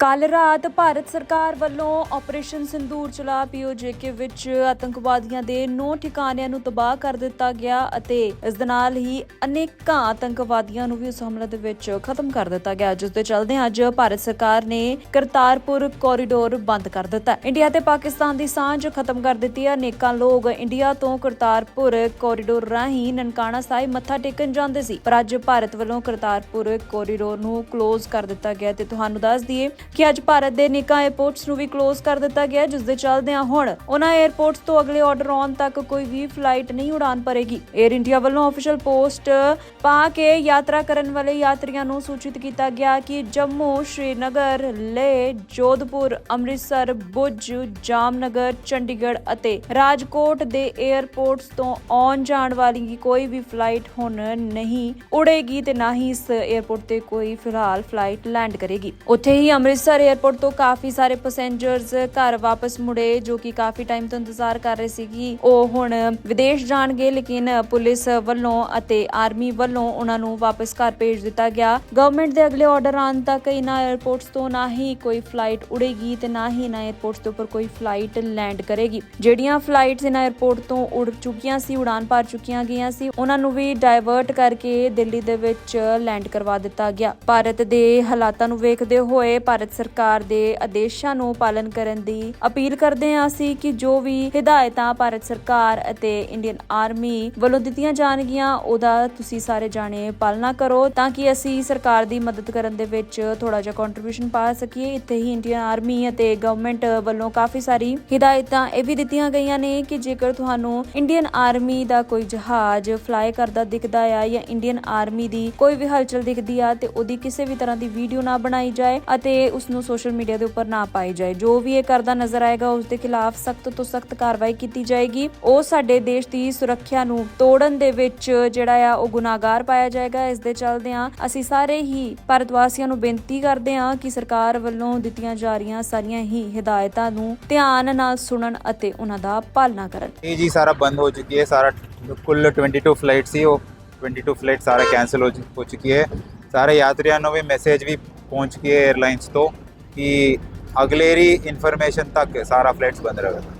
ਕੱਲ ਰਾਤ ਭਾਰਤ ਸਰਕਾਰ ਵੱਲੋਂ ਆਪਰੇਸ਼ਨ ਸਿੰਦੂਰ ਚਲਾ ਪੀਓਜੇਕੇ ਵਿੱਚ ਆਤੰਕਵਾਦੀਆਂ ਦੇ 9 ਠਿਕਾਣਿਆਂ ਨੂੰ ਤਬਾਹ ਕਰ ਦਿੱਤਾ ਗਿਆ ਅਤੇ ਇਸ ਦੇ ਨਾਲ ਹੀ ਅਨੇਕਾਂ ਆਤੰਕਵਾਦੀਆਂ ਨੂੰ ਵੀ ਉਸ ਹਮਲੇ ਦੇ ਵਿੱਚ ਖਤਮ ਕਰ ਦਿੱਤਾ ਗਿਆ। ਜਿਸ ਦੇ ਚੱਲਦੇ ਅੱਜ ਭਾਰਤ ਸਰਕਾਰ ਨੇ ਕਰਤਾਰਪੁਰ ਕੋਰੀਡੋਰ ਬੰਦ ਕਰ ਦਿੱਤਾ। ਇੰਡੀਆ ਤੇ ਪਾਕਿਸਤਾਨ ਦੀ ਸਾਂਝ ਖਤਮ ਕਰ ਦਿੱਤੀ ਹੈ। ਅਨੇਕਾਂ ਲੋਕ ਇੰਡੀਆ ਤੋਂ ਕਰਤਾਰਪੁਰ ਕੋਰੀਡੋਰ ਰਾਹੀਂ ਨਨਕਾਣਾ ਸਾਹਿਬ ਮੱਥਾ ਟੇਕਣ ਜਾਂਦੇ ਸੀ। ਪਰ ਅੱਜ ਭਾਰਤ ਵੱਲੋਂ ਕਰਤਾਰਪੁਰ ਕੋਰੀਡੋਰ ਨੂੰ ਕਲੋਜ਼ ਕਰ ਦਿੱਤਾ ਗਿਆ ਤੇ ਤੁਹਾਨੂੰ ਦੱਸ ਦਈਏ ਕਿ ਅੱਜ ਭਾਰਤ ਦੇ ਨਿੱਕਾ ਏਅਰਪੋਰਟਸ ਨੂੰ ਵੀ ਕਲੋਜ਼ ਕਰ ਦਿੱਤਾ ਗਿਆ ਜਿਸ ਦੇ ਚੱਲਦਿਆਂ ਹੁਣ ਉਹਨਾਂ 에ਅਰਪੋਰਟਸ ਤੋਂ ਅਗਲੇ ਆਰਡਰ ਆਉਣ ਤੱਕ ਕੋਈ ਵੀ ਫਲਾਈਟ ਨਹੀਂ ਉਡਾਨ ਭਰੇਗੀ। 에ਅਰ ਇੰਡੀਆ ਵੱਲੋਂ ਅਫੀਸ਼ੀਅਲ ਪੋਸਟ ਪਾ ਕੇ ਯਾਤਰਾ ਕਰਨ ਵਾਲੇ ਯਾਤਰੀਆਂ ਨੂੰ ਸੂਚਿਤ ਕੀਤਾ ਗਿਆ ਕਿ ਜੰਮੂ ਸ਼੍ਰੀਨਗਰ, ਲੇਹ, ਜੋਧਪੁਰ, ਅੰਮ੍ਰਿਤਸਰ ਬੁੱਜ ਜਾਮਨਗਰ, ਚੰਡੀਗੜ੍ਹ ਅਤੇ ਰਾਜਕੋਟ ਦੇ ਏਅਰਪੋਰਟਸ ਤੋਂ ਆਉਣ ਜਾਣ ਵਾਲੀ ਕੋਈ ਵੀ ਫਲਾਈਟ ਹੁਣ ਨਹੀਂ ਉਡੇਗੀ ਤੇ ਨਾ ਹੀ ਇਸ ਏਅਰਪੋਰਟ ਤੇ ਕੋਈ ਫਿਲਹਾਲ ਫਲਾਈਟ ਲੈਂਡ ਕਰੇਗੀ। ਉੱਥੇ ਹੀ ਅੰਮ੍ਰਿਤ ਅੰਮ੍ਰਿਤਸਰ 에ਅਰਪੋਰਟ ਤੋਂ ਕਾਫੀ ਸਾਰੇ ਪੈਸੇਂਜਰਸ ਘਰ ਵਾਪਸ ਮੁੜੇ, ਜੋ ਕਿ ਕਾਫੀ ਟਾਈਮ ਤੋਂ ਇੰਤਜ਼ਾਰ ਕਰ ਰਹੇ ਸੀ ਕਿ ਉਹ ਹੁਣ ਵਿਦੇਸ਼ ਜਾਣਗੇ, ਲੇਕਿਨ ਪੁਲਿਸ ਵੱਲੋਂ ਅਤੇ ਆਰਮੀ ਵੱਲੋਂ ਉਹਨਾਂ ਨੂੰ ਵਾਪਸ ਘਰ ਭੇਜ ਦਿੱਤਾ ਗਿਆ। ਗਵਰਨਮੈਂਟ ਦੇ ਅਗਲੇ ਆਰਡਰ ਆਉਣ ਤੱਕ ਇਹਨਾਂ 에ਅਰਪੋਰਟਸ ਤੋਂ ਨਾ ਹੀ ਕੋਈ ਫਲਾਈਟ ਉੜੇਗੀ ਤੇ ਨਾ ਹੀ ਇਹਨਾਂ 에ਅਰਪੋਰਟਸ ਦੇ ਉੱਪਰ ਕੋਈ ਫਲਾਈਟ ਲੈਂਡ ਕਰੇਗੀ। ਜਿਹੜੀਆਂ ਫਲਾਈਟਸ ਇਹਨਾਂ 에ਅਰਪੋਰਟ ਤੋਂ ਉੜ ਚੁੱਕੀਆਂ ਸੀ, ਉਡਾਨ ਭਰ ਚੁੱਕੀਆਂ ਗਈਆਂ ਸੀ, ਉਹਨਾਂ ਨੂੰ ਵੀ ਡਾਇਵਰਟ ਕਰਕੇ ਦਿੱਲੀ ਦੇ ਵਿੱਚ ਲੈਂਡ ਕਰਵਾ ਦਿੱਤਾ ਗਿਆ। ਭਾਰਤ ਦੇ ਹਾਲਾਤਾਂ ਨੂੰ ਵੇਖਦੇ ਹੋਏ, ਭਾਰਤ ਸਰਕਾਰ ਦੇ ਆਦੇਸ਼ਾਂ ਨੂੰ ਪਾਲਣ ਕਰਨ ਦੀ ਅਪੀਲ ਕਰਦੇ ਹਾਂ ਅਸੀਂ ਕਿ ਜੋ ਵੀ ਹਦਾਇਤਾਂ ਭਾਰਤ ਸਰਕਾਰ ਅਤੇ ਇੰਡੀਅਨ ਆਰਮੀ ਵੱਲੋਂ ਦਿੱਤੀਆਂ ਜਾਣਗੀਆਂ, ਉਹਦਾ ਤੁਸੀਂ ਸਾਰੇ ਜਾਣੇ ਪਾਲਣਾ ਕਰੋ ਤਾਂ ਕਿ ਅਸੀਂ ਸਰਕਾਰ ਦੀ ਮਦਦ ਕਰਨ ਦੇ ਵਿੱਚ ਥੋੜਾ ਜਿਹਾ ਕੰਟਰੀਬਿਊਸ਼ਨ ਪਾ ਸਕੀਏ। ਇੱਥੇ ਹੀ ਇੰਡੀਅਨ ਆਰਮੀ ਅਤੇ ਗਵਰਨਮੈਂਟ ਵੱਲੋਂ ਕਾਫੀ ਸਾਰੀ ਹਦਾਇਤਾਂ ਇਹ ਵੀ ਦਿੱਤੀਆਂ ਗਈਆਂ ਨੇ ਕਿ ਜੇਕਰ ਤੁਹਾਨੂੰ ਇੰਡੀਅਨ ਆਰਮੀ ਦਾ ਕੋਈ ਜਹਾਜ਼ ਫਲਾਈ ਕਰਦਾ ਦਿਖਦਾ ਆ ਜਾਂ ਇੰਡੀਅਨ ਆਰਮੀ ਦੀ ਕੋਈ ਵੀ ਹਲਚਲ ਦਿਖਦੀ ਆ ਤੇ ਉਹਦੀ ਕਿਸੇ ਵੀ ਤਰ੍ਹਾਂ ਦੀ ਵੀਡੀਓ ਨਾ ਬਣਾਈ ਜਾਏ ਅਤੇ ਉਸ ਨੂੰ ਸੋਸ਼ਲ ਮੀਡੀਆ ਦੇ ਉੱਪਰ ਨਾ ਪਾਈ ਜਾਏ। ਜੋ ਵੀ ਇਹ ਕਰਦਾ ਨਜ਼ਰ ਆਏਗਾ ਉਸ ਦੇ ਖਿਲਾਫ ਸਖਤ ਤੋਂ ਸਖਤ ਕਾਰਵਾਈ ਕੀਤੀ ਜਾਏਗੀ। ਉਹ ਸਾਡੇ ਦੇਸ਼ ਦੀ ਸੁਰੱਖਿਆ ਨੂੰ ਤੋੜਨ ਦੇ ਵਿੱਚ ਜਿਹੜਾ ਆ, ਉਹ ਗੁਨਾਹਗਾਰ ਪਾਇਆ ਜਾਏਗਾ। ਇਸ ਦੇ ਚਲਦਿਆਂ ਅਸੀਂ ਸਾਰੇ ਹੀ ਭਾਰਤ ਨੂੰ ਬੇਨਤੀ ਕਰਦੇ ਹਾਂ ਕਿ ਸਰਕਾਰ ਵੱਲੋਂ ਦਿੱਤੀਆਂ ਜਾ ਰਹੀਆਂ ਸਾਰੀਆਂ ਹੀ ਹਦਾਇਤਾਂ ਨੂੰ ਧਿਆਨ ਨਾਲ ਸੁਣਨ ਅਤੇ ਉਹਨਾਂ ਦਾ ਪਾਲਣਾ ਕਰਨ। ਇਹ ਜੀ ਸਾਰਾ ਬੰਦ ਹੋ ਚੁੱਕੀ ਹੈ, ਸਾਰਾ ਕੁੱਲ 22 ਫਲਾਈਟ ਸੀ, ਉਹ 22 ਫਲਾਈਟ ਸਾਰਾ ਕੈਨਸਲ ਹੋ ਚੁੱਕੀ ਹੈ। ਸਾਰੇ ਯਾਤਰੀਆਂ ਨੂੰ ਵੀ ਮੈਸੇਜ ਵੀ ਪਹੁੰਚ ਕੇ ਹੈ 에ਅਰਲਾਈਨਸ ਤੋਂ ਕਿ ਅਗਲੇਰੀ ਇਨਫੋਰਮੇਸ਼ਨ ਤੱਕ ਸਾਰਾ ਫਲਾਈਟਸ ਬੰਦ ਰਹੇਗਾ